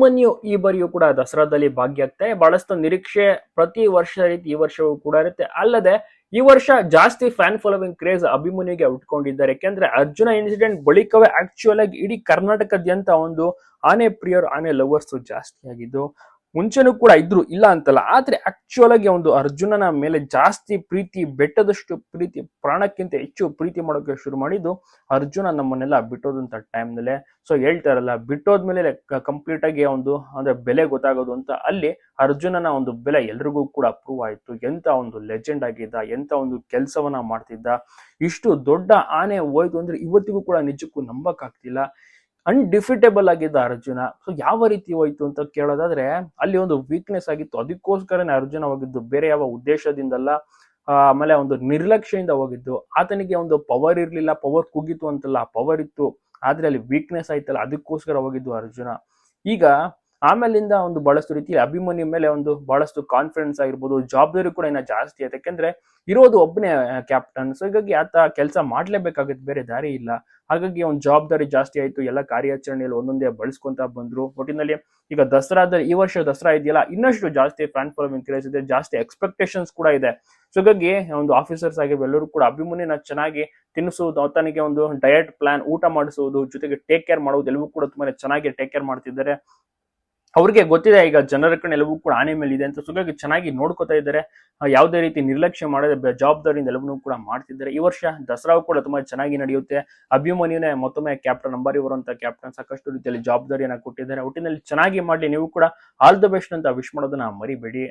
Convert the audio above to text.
ಅಭಿಮನ್ಯು ಈ ಬಾರಿಯೂ ಕೂಡ ದಸರಾದಲ್ಲಿ ಭಾಗಿಯಾಗ್ತಾರೆ ಬಹಳಷ್ಟು ನಿರೀಕ್ಷೆ ಪ್ರತಿ ವರ್ಷ ರೀತಿ ಈ ವರ್ಷವೂ ಕೂಡ ಇರುತ್ತೆ. ಅಲ್ಲದೆ ಈ ವರ್ಷ ಜಾಸ್ತಿ ಫ್ಯಾನ್ ಫಾಲೋವಿಂಗ್ ಕ್ರೇಜ್ ಅಭಿಮನ್ಯುಗೆ ಉಟ್ಕೊಂಡಿದ್ದಾರೆ. ಯಾಕೆಂದ್ರೆ ಅರ್ಜುನ ಇನ್ಸಿಡೆಂಟ್ ಬಳಿಕವೇ ಆಕ್ಚುಯಲ್ ಆಗಿ ಇಡೀ ಕರ್ನಾಟಕದಾದ್ಯಂತ ಒಂದು ಆನೆ ಪ್ರಿಯರ್, ಆನೆ ಲವರ್ಸ್ ಜಾಸ್ತಿ ಆಗಿದ್ದು ಮುಂಚೆನೂ ಕೂಡ ಇದ್ರು, ಇಲ್ಲ ಅಂತಲ್ಲ. ಆದ್ರೆ ಆಕ್ಚುಯಲ್ ಆಗಿ ಒಂದು ಅರ್ಜುನನ ಮೇಲೆ ಜಾಸ್ತಿ ಪ್ರೀತಿ, ಬೆಟ್ಟದಷ್ಟು ಪ್ರೀತಿ, ಪ್ರಾಣಕ್ಕಿಂತ ಹೆಚ್ಚು ಪ್ರೀತಿ ಮಾಡೋಕೆ ಶುರು ಮಾಡಿದ್ದು ಅರ್ಜುನ ನಮ್ಮನ್ನೆಲ್ಲ ಬಿಟ್ಟೋದಂತ ಟೈಮ್ನಲ್ಲೇ ಸೊ ಹೇಳ್ತಾರಲ್ಲ ಬಿಟ್ಟೋದ್ಮೇಲೆ ಕಂಪ್ಲೀಟ್ ಆಗಿ ಒಂದು, ಅಂದ್ರೆ ಬೆಲೆ ಗೊತ್ತಾಗೋದು ಅಂತ ಅಲ್ಲಿ ಅರ್ಜುನನ ಒಂದು ಬೆಲೆ ಎಲ್ರಿಗೂ ಕೂಡ ಪ್ರೂವ್ ಆಯಿತು. ಎಂತ ಒಂದು ಲೆಜೆಂಡ್ ಆಗಿದ್ದ, ಎಂತ ಒಂದು ಕೆಲಸವನ್ನ ಮಾಡ್ತಿದ್ದ. ಇಷ್ಟು ದೊಡ್ಡ ಆನೆ ಹೋಯ್ತು ಅಂದ್ರೆ ಇವತ್ತಿಗೂ ಕೂಡ ನಿಜಕ್ಕೂ ನಂಬಕ್ಕಾಗ್ತಿಲ್ಲ. ಅನ್ಡಿಫಿಟೇಬಲ್ ಆಗಿದ್ದ ಅರ್ಜುನ. ಸೊ ಯಾವ ರೀತಿ ಹೋಯ್ತು ಅಂತ ಕೇಳೋದಾದ್ರೆ, ಅಲ್ಲಿ ಒಂದು ವೀಕ್ನೆಸ್ ಆಗಿತ್ತು. ಅದಕ್ಕೋಸ್ಕರನೇ ಅರ್ಜುನ ಹೋಗಿದ್ದು. ಬೇರೆ ಯಾವ ಉದ್ದೇಶದಿಂದಲ್ಲ ಆಮೇಲೆ ಒಂದು ನಿರ್ಲಕ್ಷ್ಯದಿಂದ ಹೋಗಿದ್ದು. ಆತನಿಗೆ ಒಂದು ಪವರ್ ಇರಲಿಲ್ಲ. ಪವರ್ ಕುಗಿತು ಅಂತಲ್ಲ ಪವರ್ ಇತ್ತು. ಆದ್ರೆ ಅಲ್ಲಿ ವೀಕ್ನೆಸ್ ಆಯ್ತಲ್ಲ, ಅದಕ್ಕೋಸ್ಕರ ಹೋಗಿದ್ದು ಅರ್ಜುನ. ಈಗ ಆಮೇಲಿಂದ ಒಂದು ಬಹಳಷ್ಟು ರೀತಿ ಅಭಿಮನ್ಯು ಮೇಲೆ ಒಂದು ಬಹಳಷ್ಟು ಕಾನ್ಫಿಡೆನ್ಸ್ ಆಗಿರ್ಬೋದು, ಜವಾಬ್ದಾರಿ ಕೂಡ ಇನ್ನ ಜಾಸ್ತಿ ಆಯ್ತು. ಯಾಕಂದ್ರೆ ಇರೋದು ಒಬ್ಬನೇ ಕ್ಯಾಪ್ಟನ್ ಸೊ ಹೀಗಾಗಿ ಆತ ಕೆಲಸ ಮಾಡಲೇಬೇಕಾಗುತ್ತೆ, ಬೇರೆ ದಾರಿ ಇಲ್ಲ. ಹಾಗಾಗಿ ಒಂದು ಜವಾಬ್ದಾರಿ ಜಾಸ್ತಿ ಆಯ್ತು. ಎಲ್ಲ ಕಾರ್ಯಾಚರಣೆಯಲ್ಲಿ ಒಂದೊಂದೇ ಬಳಸ್ಕೊಂತ ಬಂದ್ರು. ಒಟ್ಟಿನಲ್ಲಿ ಈಗ ದಸರಾದ, ಈ ವರ್ಷ ದಸರಾ ಇದೆಯಲ್ಲ, ಇನ್ನಷ್ಟು ಜಾಸ್ತಿ ಫ್ಯಾನ್ ಫಾಲೋವಿಂಗ್ ಇದೆ, ಜಾಸ್ತಿ ಎಕ್ಸ್ಪೆಕ್ಟೇಷನ್ಸ್ ಕೂಡ ಇದೆ. ಸೊ ಹಾಗಾಗಿ ಒಂದು ಆಫೀಸರ್ಸ್ ಆಗಿರ್ಬೋದು ಎಲ್ಲರೂ ಕೂಡ ಅಭಿಮನ್ಯನ ಚೆನ್ನಾಗಿ ತಿನ್ನಿಸುವುದು ಅವತನಿಗೆ ಒಂದು ಡಯಟ್ ಪ್ಲಾನ್ ಊಟ ಮಾಡಿಸುವುದು ಜೊತೆಗೆ ಟೇಕ್ ಕೇರ್ ಮಾಡುವುದು ಎಲ್ಲವೂ ಕೂಡ ತುಂಬಾ ಚೆನ್ನಾಗಿ ಟೇಕ್ ಕೇರ್ ಮಾಡ್ತಿದ್ದಾರೆ. ಅವ್ರಿಗೆ ಗೊತ್ತಿದೆ, ಈಗ ಜನರ ಎಲ್ಲವೂ ಕೂಡ ಆನೆ ಮೇಲೆ ಇದೆ ಅಂತ ಸುಗ ಚೆನ್ನಾಗಿ ನೋಡ್ಕೋತಾ ಇದ್ದಾರೆ. ಯಾವುದೇ ರೀತಿ ನಿರ್ಲಕ್ಷ್ಯ ಮಾಡದೆ ಜವಾಬ್ದಾರಿಯಿಂದ ಎಲ್ಲವನ್ನೂ ಕೂಡ ಮಾಡ್ತಿದ್ದಾರೆ. ಈ ವರ್ಷ ದಸರಾವು ಕೂಡ ತುಂಬಾ ಚೆನ್ನಾಗಿ ನಡೆಯುತ್ತೆ. ಅಭಿಮನ್ಯುನೇ ಮತ್ತೊಮ್ಮೆ ಕ್ಯಾಪ್ಟನ್ ನಂಬರ್ ಅಂತ ಕ್ಯಾಪ್ಟನ್ ಸಾಕಷ್ಟು ರೀತಿಯಲ್ಲಿ ಜವಾಬ್ದಾರಿಯನ್ನ ಕೊಟ್ಟಿದ್ದಾರೆ. ಒಟ್ಟಿನಲ್ಲಿ ಚೆನ್ನಾಗಿ ಮಾಡಲಿ, ನೀವು ಕೂಡ ಆಲ್ ದ ಬೆಸ್ಟ್ ಅಂತ ವಿಶ್ ಮಾಡೋದನ್ನ ಮರಿಬೇಡಿ.